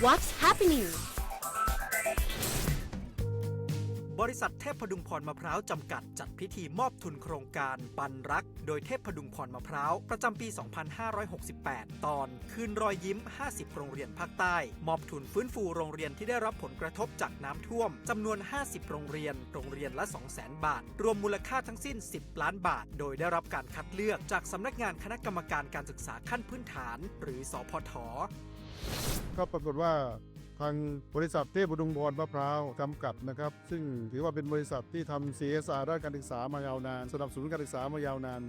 What's happening? บริษัทเทพพดุงพรมะพร้าวจำกัดจัดพิธีมอบทุนโครงการ ปันรัก โดยเทพพดุงพรมะพร้าว ประจำปี 2568 ตอนคืนรอยยิ้ม 50 โรงเรียนภาคใต้ มอบทุนฟื้นฟูโรงเรียนที่ได้รับผลกระทบจากน้ำท่วมจำนวน 50 โรงเรียน โรงเรียนละ 200,000 บาท รวมมูลค่าทั้งสิ้น 10 ล้านบาท โดยได้รับการคัดเลือกจากสำนักงานคณะกรรมการการศึกษาขั้นพื้นฐาน หรือสพทก็ปรากฏว่า ทางบริษัทเทพบุดุงพรมะพร้าวจำกัดนะครับ ซึ่งถือว่าเป็นบริษัทที่ทำ CSR ด้านการศึกษามายาวนาน สนับสนุนการศึกษามายาวนาน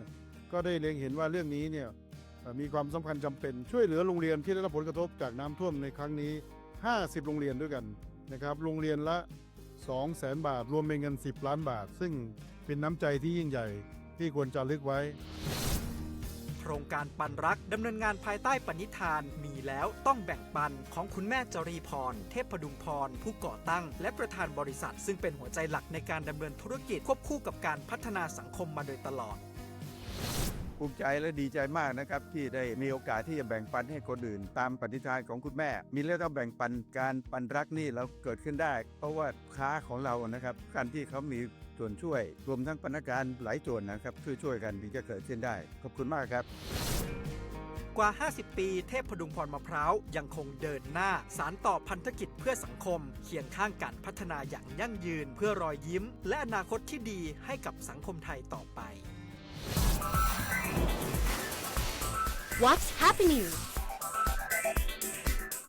ก็ได้เล็งเห็นว่าเรื่องนี้เนี่ยมีความสำคัญจำเป็น ช่วยเหลือโรงเรียนที่ได้รับผลกระทบจากน้ำท่วมในครั้งนี้ 50 โรงเรียนด้วยกันนะครับโรงเรียนละ 2 0 0 0 0 0 บาท รวมเป็นเงิน 10 ล้านบาท ซึ่งเป็นน้ำใจที่ยิ่งใหญ่ที่ควรจะลึกไว้ ครงการปันรักดำเนินงานภายใต้ปณิธาน มีแล้วต้องแบ่งปันของคุณแม่จรีพร เทพพดุงพร ผู้ก่อตั้ง และประธานบริษัท ซึ่งเป็นหัวใจหลักในการดำเนินธุรกิจควบคู่กับการพัฒนาสังคมมาโดยตลอด ภูมิใจและดีใจมากนะครับ ที่ได้มีโอกาสที่จะแบ่งปันให้คนอื่น ตามปณิธานของคุณแม่ มีแล้วต้องแบ่งปันการปันรักนี่เราเกิดขึ้นได้ เพราะว่าค้าของเรานะครับการที่เขามีส่วนช่วย รวมทั้งพนักงานหลายส่วนนะครับ ช่วยช่วยๆกันถึงจะเกิดขึ้นได้ ขอบคุณมากครับกว่า 50 ปี เทพพดุงพรมะพร้าว ยังคงเดินหน้า สารต่อพันธกิจเพื่อสังคม เคียงข้างการพัฒนาอย่างยั่งยืนเพื่อรอยยิ้ม และอนาคตที่ดีให้กับสังคมไทยต่อไป What's happening?